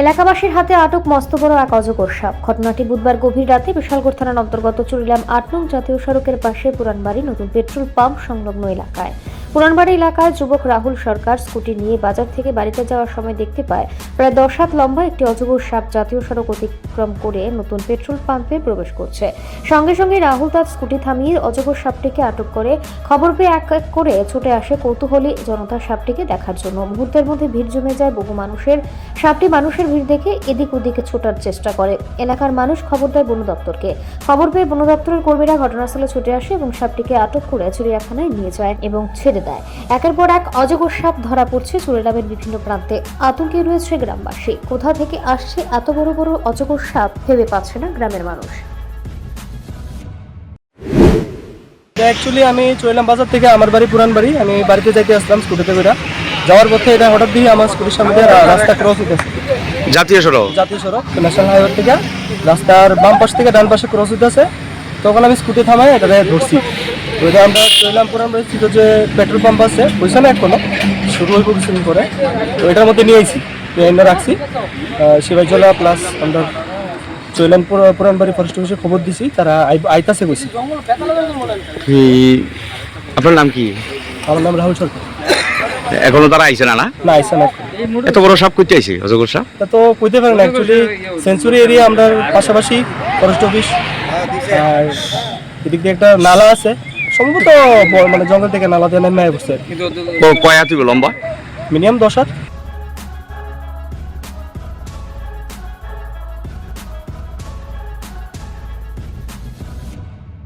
এলাকাবাসীর হাতে আটক মস্ত বড় এক অজগর সাপ। ঘটনাটি বুধবার গভীর রাতে বিশালগড় থানার অন্তর্গত চুরিলাম আট নং জাতীয় সড়কের পাশে পুরানবাড়ি নতুন পেট্রোল পাম্প সংলগ্ন এলাকায়। পুরানবাড়ি এলাকায় যুবক রাহুল সরকার স্কুটি নিয়ে বাজার থেকে বাড়িতে যাওয়ার সময় দেখতে পায়, প্রায় দশ হাত লম্বা একটি অজগর সাপ জাতীয় সড়ক অতিক্রম করে নতুন পেট্রোল পাম্পে প্রবেশ করছে। সঙ্গে সঙ্গে রাহুল তার স্কুটি থামিয়ে অজগর সাপটিকে আটক করে। খবর পেয়ে এক এক করে ছুটে আসে কৌতূহলী জনতা সাপটিকে দেখার জন্য। মুহূর্তের মধ্যে ভিড় জমে যায় বহু মানুষের। সাপটি মানুষের ভিড় দেখে এদিক ওদিকে ছোটার চেষ্টা করে। এলাকার মানুষ খবর দেয় বন দপ্তরকে। খবর পেয়ে বন দপ্তরের কর্মীরা ঘটনাস্থলে ছুটে আসে এবং সাপটিকে আটক করে চিড়িয়াখানায় নিয়ে যায় এবং ছেড়ে দেয়। একের পর এক অজগর সাপ ধরা পড়ছে চুরিলামের বিভিন্ন প্রান্তে। আতঙ্কে রয়েছে গ্রামবাসী। কোথা থেকে আসছে এত বড় বড় অজগর সাপ ভেবে পাচ্ছে না গ্রামের মানুষ। অ্যাকচুয়ালি আমি চইলাম বাজার থেকে আমার বাড়ি পুরান বাড়ি। আমি বাড়িতে যাইতে আসলাম স্কুটিতে করে। যাওয়ার পথে এটা হঠাৎ দিয়ে আমার স্কুটির সামনে দিয়ে রাস্তা ক্রস হইতেছে। জাতীয় সড়ক? জাতীয় সড়ক ন্যাশনাল হাইওয়ে থেকে। রাস্তার বাম পাশ থেকে ডান পাশে ক্রস হইতেছে। তখন আমি স্কুটি থামাই এটা ধরছি। এটা আমরা চইলাম পুরান ছিল যে পেট্রোল পাম্প আছে পয়সা না এখনও শুরু হইব কিছুদিন করে তো এটার মধ্যে নিয়ে আইছি এনে রাখছি। শিবাইজলা প্লাস আমরা চইলাম পুরা- পুরান বাড়ি ফরেস্ট অফিসে খবর দিছি তারা আই- আইতাছে কইছি। আপনার নাম কি? আমার নাম রাহুল সরকার। এখনও তারা আইছে না না? না আইসা না এত বড় সাপ করতে আইছে অজগর সাপ? তা তো কইতে পারেন অ্যাকচুয়ালি সেঞ্চুরি এরিয়া আমরা পাশাপাশি ফরেস্ট অফিস আর এদিক দিয়ে একটা নালা আছে সম্ভবত মানে জঙ্গল থেকে নালা দিয়ে নেমে কিন্তু কয় হাত লম্বা? মিনিমাম দশ হাত।